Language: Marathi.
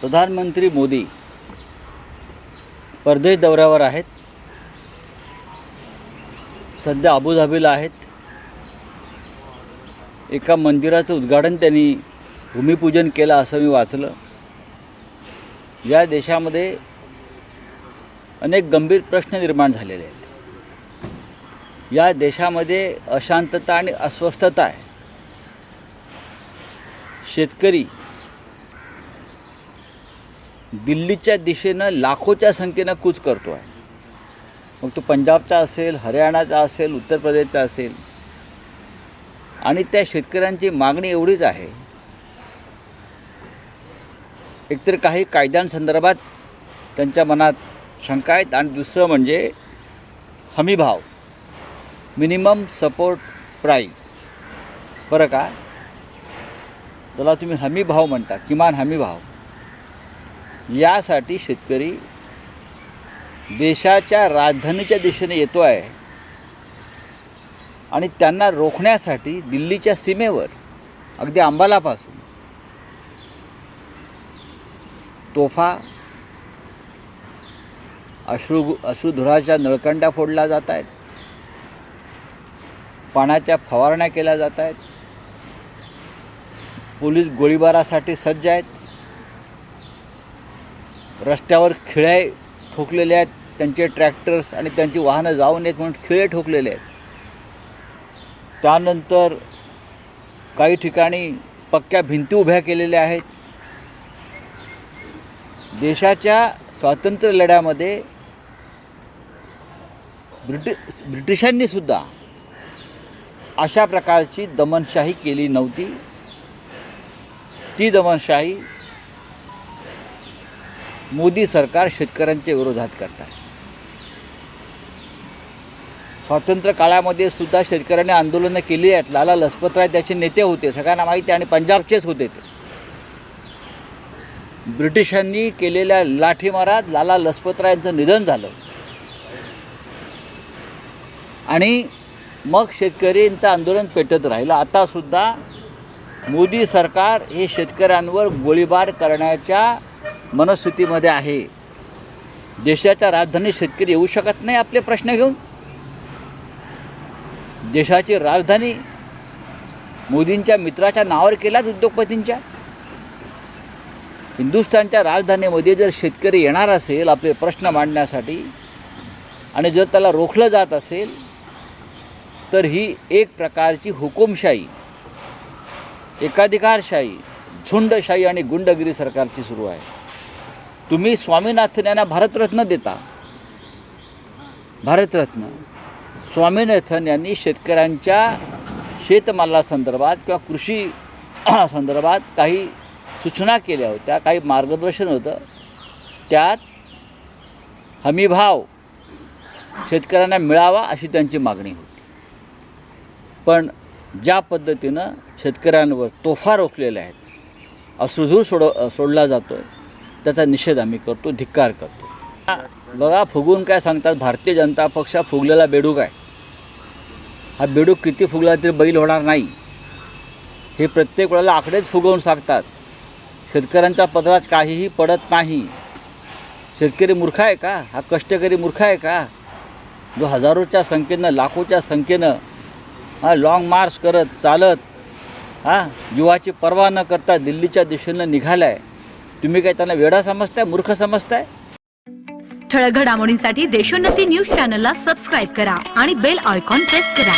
प्रधानमंत्री मोदी परदेश दौऱ्यावर आहेत. सध्या अबुधाबीला आहेत. एका मंदिराचं उद्घाटन त्यांनी भूमिपूजन केलं असं मी वाचलं. या देशामध्ये अनेक गंभीर प्रश्न निर्माण झालेले आहेत. या देशामध्ये अशांतता आणि अस्वस्थता आहे. शेतकरी दिल्लीच्या दिशेनं लाखोच्या संख्येनं कूच करतो आहे. मग तो पंजाबचा असेल हरियाणाचा असेल उत्तर प्रदेशचा असेल आणि त्या शेतकऱ्यांची मागणी एवढीच आहे. एकतर काही कायद्यांसंदर्भात त्यांच्या मनात शंका आहेत आणि दुसरं म्हणजे हमीभाव मिनिमम सपोर्ट प्राईज बरं का? त्याला तुम्ही हमी भाव म्हणता किमान हमी भाव. यासाठी शेतकरी देशाच्या राजधानीच्या दिशेने येतो आहे. आणि त्यांना रोखण्यासाठी दिल्लीच्या सीमेवर अगदी अंबालापासून तोफा अश्रू अश्रुधुराच्या नळकंड्या फोडल्या जात आहेत. पाण्याच्या फवारण्या केल्या जात आहेत. पोलीस गोळीबारासाठी सज्ज आहेत. रस्त्यावर खिळे ठोकलेले आहेत त्यांचे ट्रॅक्टर्स आणि त्यांची वाहनं जाऊ नयेत म्हणून खिळे ठोकलेले आहेत. त्यानंतर काही ठिकाणी पक्क्या भिंती उभ्या केलेल्या आहेत. देशाच्या स्वातंत्र्य लढ्यामध्ये ब्रिटि ब्रिटिशांनी सुद्धा अशा प्रकारची दमनशाही केली नव्हती. ती दमनशाही मोदी सरकार शेतकऱ्यांच्या विरोधात करत आहे स्वातंत्र्य काळामध्ये सुद्धा शेतकऱ्यांनी आंदोलनं केली आहेत. लाला लजपतराय त्याचे नेते होते सगळ्यांना माहिती आहे आणि पंजाबचेच होते ते. ब्रिटिशांनी केलेल्या लाठीमारात लाला लजपतरायांचं निधन झालं. आणि मग शेतकऱ्यांचं आंदोलन पेटत राहिलं. आतासुद्धा मोदी सरकार हे शेतकऱ्यांवर गोळीबार करण्याच्या मनस्थितीमध्ये आहे. देशाच्या राजधानी शेतकरी येऊ शकत नाही आपले प्रश्न घेऊन. देशाची राजधानी मोदींच्या मित्राच्या नावावर केल्याच उद्योगपतींच्या. हिंदुस्थानच्या राजधानीमध्ये जर शेतकरी येणार असेल आपले प्रश्न मांडण्यासाठी आणि जर त्याला रोखलं जात असेल तर ही एक प्रकारची हुकुमशाही एकाधिकारशाही झुंडशाही आणि गुंडगिरी सरकारची सुरू आहे. तुम्ही स्वामीनाथन यांना भारतरत्न देता. भारतरत्न. स्वामीनाथन यांनी शेतकऱ्यांच्या शेतमालासंदर्भात किंवा कृषी संदर्भात काही सूचना केल्या होत्या काही मार्गदर्शन होतं. त्यात हमीभाव शेतकऱ्यांना मिळावा अशी त्यांची मागणी होती. पण ज्या पद्धतीनं शेतकऱ्यांवर तोफा रोखलेल्या आहेत असुधूर सोड सोडला जातो आहे त्याचा निषेध आम्ही करतो धिक्कार करतो. बघा फुगून काय सांगतात भारतीय जनता पक्ष हा फुगलेला बेडूक आहे. हा बेडूक किती फुगला तरी बैल होणार नाही. हे प्रत्येक वेळेला आकडेच फुगवून सांगतात. शेतकऱ्यांच्या पदरात काहीही पडत नाही. शेतकरी मूर्ख आहे का? हा कष्टकरी मूर्ख आहे का? जो हजारोच्या संख्येनं लाखोच्या संख्येनं हा लाँग मार्च करत चालत हां जीवाची पर्वा न करता दिल्लीच्या दिशेनं निघाला आहे तुम्ही काय त्यांना वेडा समजताय मूर्ख समजताय? ठळक घडामोडींसाठी देशोन्नती न्यूज चॅनलला सबस्क्राईब करा आणि बेल आयकॉन प्रेस करा.